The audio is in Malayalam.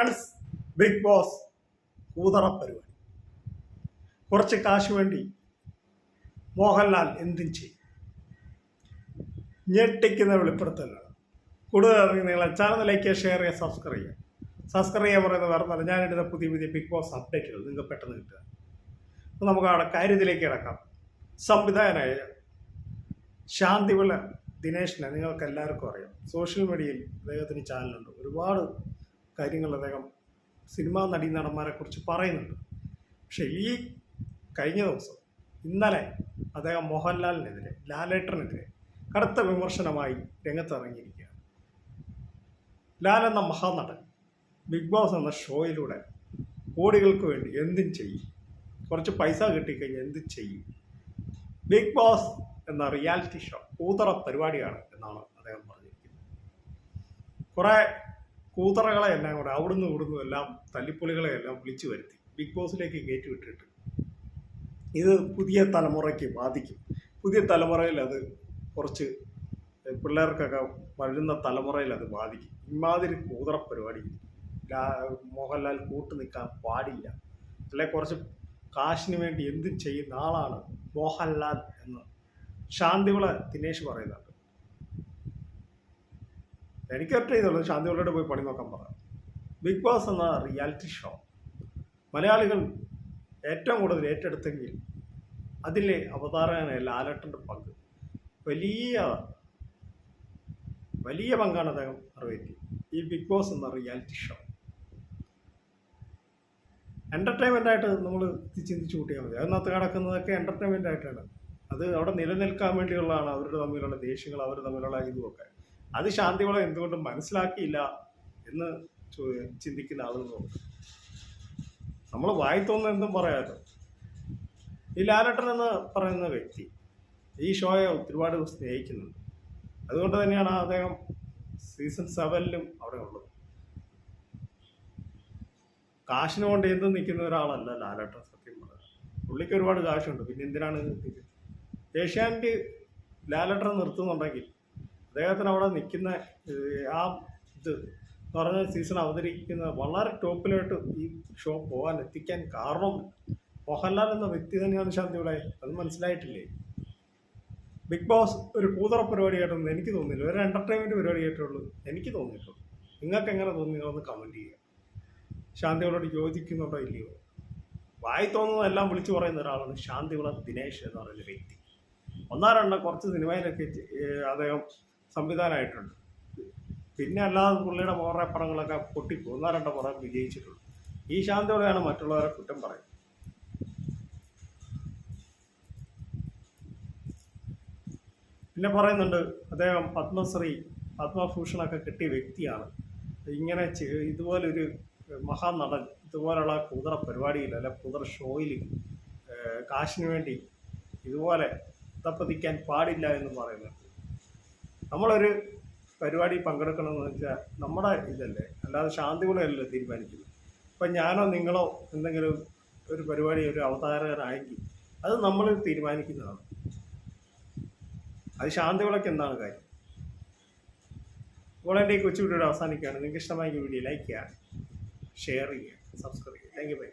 ഫ്രണ്ട്സ് ബിഗ് ബോസ് കൂതറ പരിപാടി കുറച്ച് കാശ് വേണ്ടി മോഹൻലാൽ എന്തും ചെയ്യും. ഞെട്ടിക്കുന്ന വെളിപ്പെടുത്തലാണ്. കൂടുതൽ അറിയുന്ന ലൈക്ക് ചെയ്യുക ഷെയർ ചെയ്യുക സബ്സ്ക്രൈബ് ചെയ്യുക സബ്സ്ക്രൈബ് ചെയ്യാൻ പറയുന്ന വേറെ ഞാൻ ഞാനിടുന്ന പുതിയ പുതിയ ബിഗ് ബോസ് അപ്ഡേറ്റുകൾ നിങ്ങൾക്ക് പെട്ടെന്ന് കിട്ടുക. അപ്പോൾ നമുക്ക് അവിടെ കാര്യത്തിലേക്ക് കിടക്കാം. സംവിധായകനായ ശാന്തിവിള ദിനേശിനെ നിങ്ങൾക്ക് എല്ലാവർക്കും അറിയാം. സോഷ്യൽ മീഡിയയിൽ അദ്ദേഹത്തിന് ചാനലുണ്ട് ഒരുപാട് കാര്യങ്ങൾ അദ്ദേഹം സിനിമാ നടീനടന്മാരെ കുറിച്ച് പറയുന്നുണ്ട്. പക്ഷേ ഈ കഴിഞ്ഞ ദിവസം ഇന്നലെ അദ്ദേഹം മോഹൻലാലിനെതിരെ ലാലേട്ടനെതിരെ കടുത്ത വിമർശനമായി രംഗത്തിറങ്ങിയിരിക്കുകയാണ്. ലാൽ എന്ന മഹാനടൻ ബിഗ് ബോസ് എന്ന ഷോയിലൂടെ കോടികൾക്ക് വേണ്ടി എന്തും ചെയ്യും. കുറച്ച് പൈസ കിട്ടിക്കഴിഞ്ഞാൽ എന്തും ചെയ്യും. ബിഗ് ബോസ് എന്ന റിയാലിറ്റി ഷോ കൂതറ പരിപാടിയാണ് എന്നാണ് അദ്ദേഹം പറഞ്ഞിരിക്കുന്നത്. കുറേ കൂതറകളെ എല്ലാം കൂടെ അവിടുന്ന് ഇവിടുന്ന് എല്ലാം തല്ലിപ്പൊളികളെ എല്ലാം വിളിച്ചു വരുത്തി. ബിഗ് ബോസിലേക്ക് കയറ്റി വിട്ടിട്ട്. ഇത് പുതിയ തലമുറയ്ക്ക് ബാധിക്കും. പുതിയ തലമുറയിൽ അത് കുറച്ച് പിള്ളേർക്കൊക്കെ വരുന്ന തലമുറയിൽ അത് ബാധിക്കും. ഇമാതിരി കൂതറ പരിപാടി. മോഹൻലാൽ കൂട്ടു നിൽക്കാൻ പാടില്ല. അല്ലെ കുറച്ച് കാശിന് വേണ്ടി എന്തും ചെയ്യുന്ന ആളാണ് മോഹൻലാൽ എന്ന്. ശാന്തിവിള ദിനേശ് പറയുന്നുണ്ട്. എനിക്ക് ഒറ്റ ഇതുള്ളൂ ശാന്തിവിളയോട് പോയി പണി നോക്കാൻ പറ. ബിഗ് ബോസ് എന്ന റിയാലിറ്റി ഷോ മലയാളികൾ ഏറ്റവും കൂടുതൽ ഏറ്റെടുത്തെങ്കിൽ അതിലെ അവതാരകനായ ലാലട്ടന്റെ പങ്ക് വലിയ വലിയ പങ്കാണ് അദ്ദേഹം നിറവേറ്റി ഈ ബിഗ് ബോസ് എന്ന റിയാലിറ്റി ഷോ എന്റർടൈൻമെന്റ് ആയിട്ട് നമ്മൾ ചിന്തിച്ചു കൂട്ടിയാൽ മതി. അതിനകത്ത് കിടക്കുന്നതൊക്കെ എന്റർടൈൻമെന്റ് ആയിട്ടാണ്. അത് അവിടെ നിലനിൽക്കാൻ വേണ്ടിയുള്ളതാണ് അവരുടെ തമ്മിലുള്ള ദേഷ്യങ്ങൾ അവർ തമ്മിലുള്ള ഇതുമൊക്കെ. അത് ശാന്തിവളം എന്തുകൊണ്ടും മനസ്സിലാക്കിയില്ല എന്ന് ചിന്തിക്കുന്ന ആളുകളുണ്ട് നമ്മൾ വായി തോന്നുന്ന എന്തും പറയാമല്ലോ ഈ ലാലട്ടൻ എന്ന് പറയുന്ന വ്യക്തി ഈ ഷോയെ ഒരുപാട് സ്നേഹിക്കുന്നുണ്ട്. അതുകൊണ്ട് തന്നെയാണ് അദ്ദേഹം സീസൺ സെവനിലും അവിടെ ഉള്ളത്. കാശിന് കൊണ്ട് എന്ത് നിൽക്കുന്ന ഒരാളല്ല ലാലട്ടൻ സത്യം പറഞ്ഞാൽ. പുള്ളിക്ക് ഒരുപാട് കാശുണ്ട്. പിന്നെ എന്തിനാണ്? ഏഷ്യാനെറ്റ് ലാലട്ടൻ നിർത്തുന്നുണ്ടെങ്കിൽ അദ്ദേഹത്തിന് അവിടെ നിൽക്കുന്ന ആ ഇത് എന്ന് സീസൺ അവതരിക്കുന്ന വളരെ ടോപ്പിലോട്ട് ഈ ഷോ പോകാൻ എത്തിക്കാൻ കാരണം മോഹൻലാൽ എന്ന വ്യക്തി തന്നെയാണ് ശാന്തിയുടെ അത് മനസ്സിലായിട്ടില്ലേ? ബിഗ് ബോസ് ഒരു കൂതറ പരിപാടിയായിട്ടൊന്നും എനിക്ക് തോന്നിയില്ല. ഒരു എന്റർടൈൻമെന്റ് പരിപാടിയായിട്ടുള്ളൂ എനിക്ക് തോന്നിയിട്ടുള്ളൂ. നിങ്ങൾക്ക് എങ്ങനെ തോന്നി നിങ്ങളൊന്ന് കമന്റ് ചെയ്യുക? ശാന്തികളോട് യോജിക്കുന്നുണ്ടോ ഇല്ലയോ? വായി തോന്നുന്നതെല്ലാം വിളിച്ചു പറയുന്ന ഒരാളാണ് ശാന്തികുളം ദിനേശ് എന്ന് പറയുന്ന വ്യക്തി. ഒന്നാ രണ്ടോ കുറച്ച് സിനിമയിലൊക്കെ അദ്ദേഹം സംവിധാനമായിട്ടുണ്ട്. പിന്നെ അല്ലാതെ പുള്ളിയുടെ കുറേ പടങ്ങളൊക്കെ പൊട്ടിപ്പോ ഒന്നാ രണ്ടോ പടം വിജയിച്ചിട്ടുണ്ട് ഈ ശാന്തിയോടെയാണ് മറ്റുള്ളവരെ കുറ്റം പറയുന്നത്. പിന്നെ പറയുന്നുണ്ട് അദ്ദേഹം പത്മശ്രീ പത്മഭൂഷണൊക്കെ കിട്ടിയ വ്യക്തിയാണ്. ഇങ്ങനെ ഇതുപോലൊരു മഹാനടൻ ഇതുപോലുള്ള കുതിര പരിപാടിയിൽ അല്ല കുതിര ഷോയിൽ കാശിന് വേണ്ടി ഇതുപോലെ തപ്പതിക്കാൻ പാടില്ല എന്ന് പറയുന്നുണ്ട്. നമ്മളൊരു പരിപാടി പങ്കെടുക്കണമെന്ന് വെച്ചാൽ നമ്മുടെ ഇതല്ലേ? അല്ലാതെ ശാന്തികുളമല്ലല്ലോ തീരുമാനിക്കുന്നത്? ഇപ്പം ഞാനോ നിങ്ങളോ എന്തെങ്കിലും ഒരു പരിപാടി ഒരു അവതാരകനായെങ്കിൽ അത് നമ്മൾ തീരുമാനിക്കുന്നതാണ്. അത് ശാന്തിവിളക്ക് എന്താണ് കാര്യം? ഇപ്പോൾ എന്റെ ഈ കൊച്ചു വീഡിയോ അവസാനിക്കുകയാണ്. നിങ്ങൾക്ക് ഇഷ്ടമായ വീഡിയോ ലൈക്ക് ചെയ്യുക ഷെയർ ചെയ്യുക സബ്സ്ക്രൈബ് ചെയ്യുക. Thank you bye.